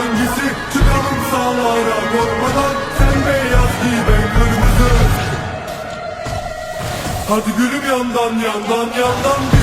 hangisi? Çıkalım sağlara. Korkmadan Sen beyaz giy ben kırmızı. Hadi gülüm yandan yandan yandan. bir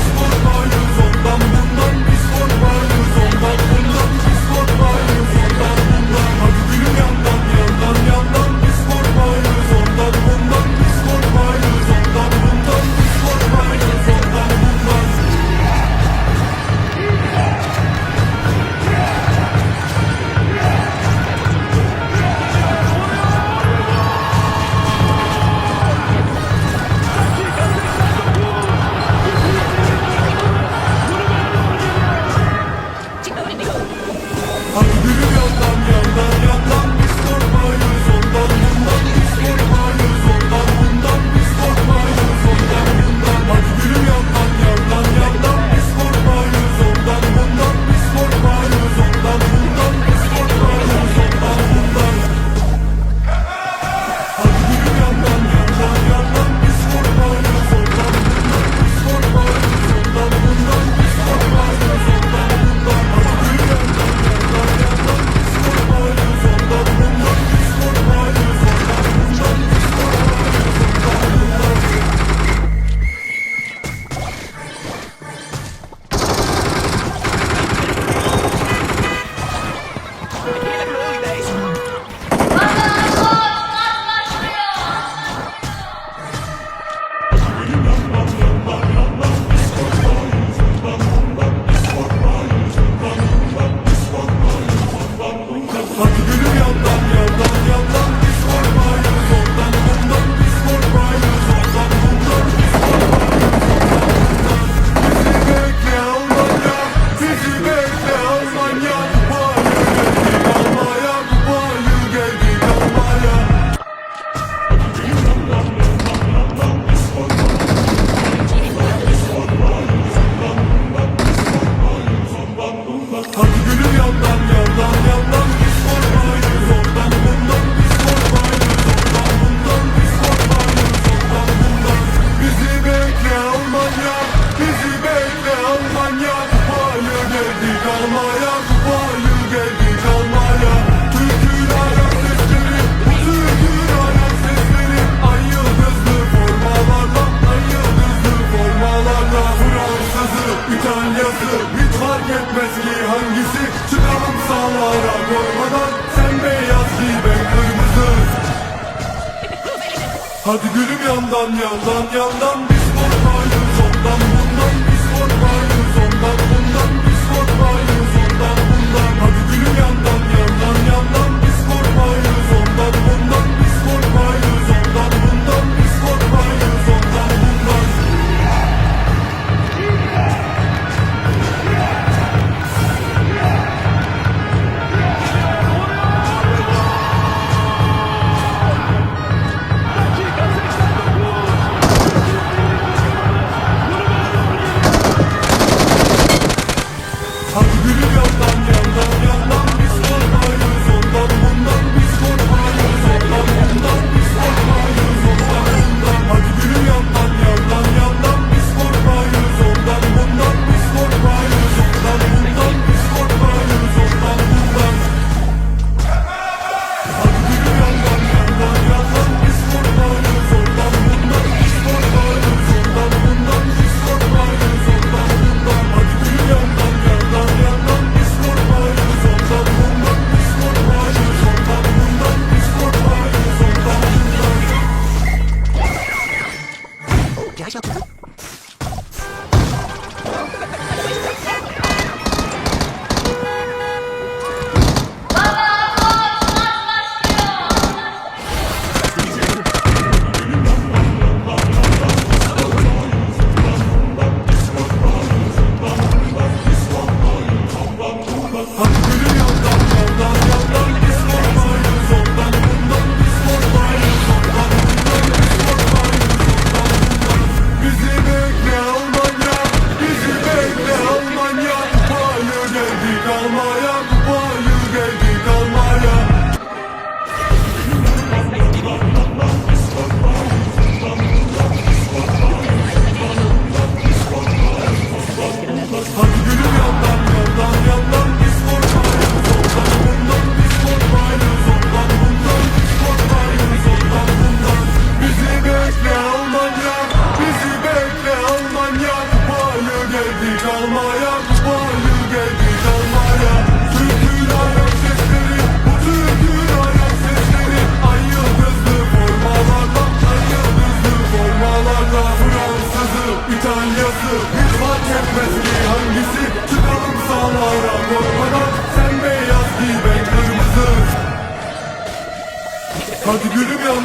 Hadi gülüm yandan yandan yandan bir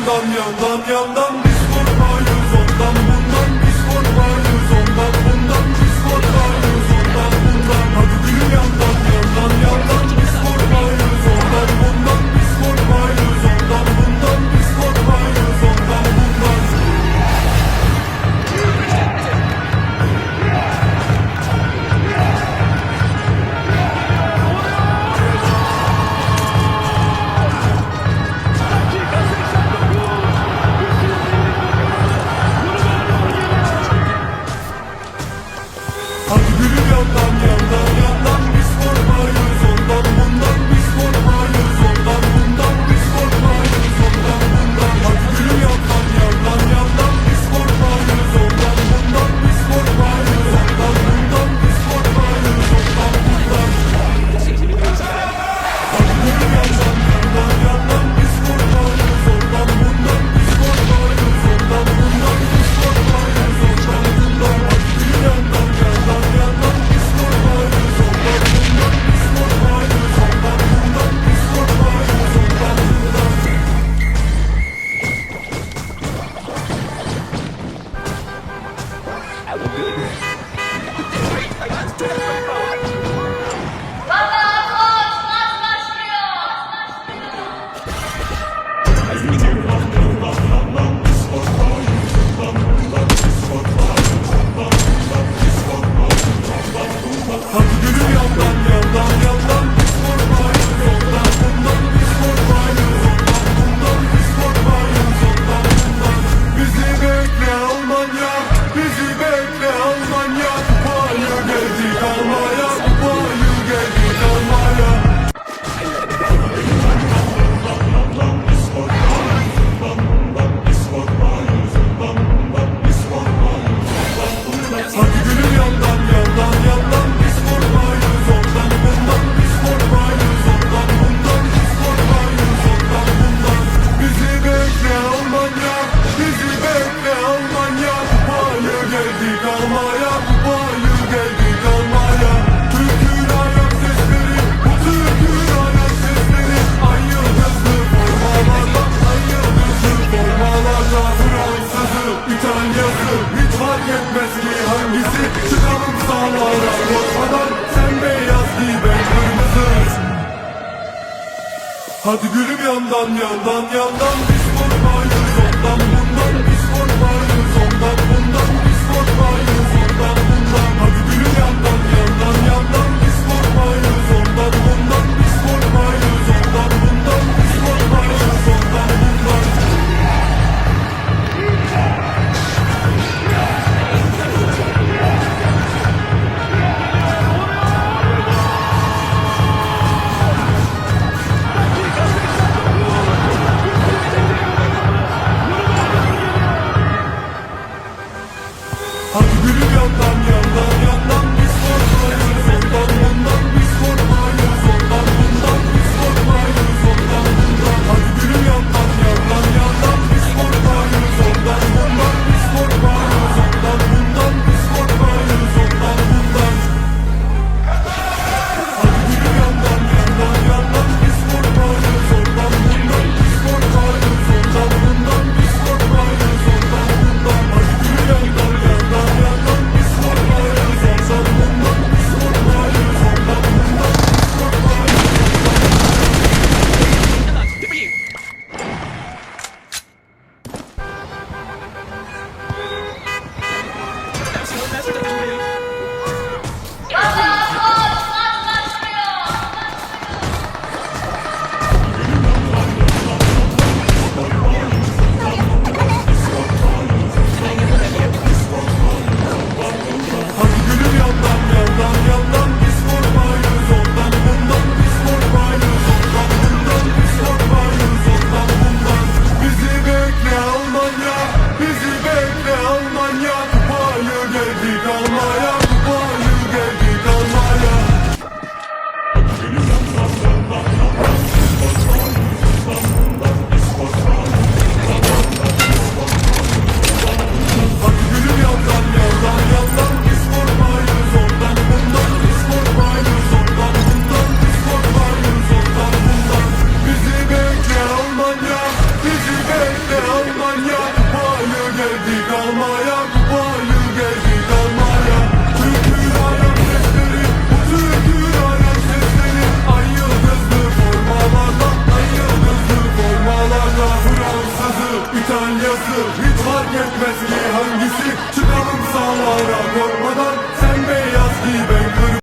damyan damyandan biz vurmayız ondan Hadi gülüm yandan yandan yandan Biz vurmayız ondan bu Absolutely.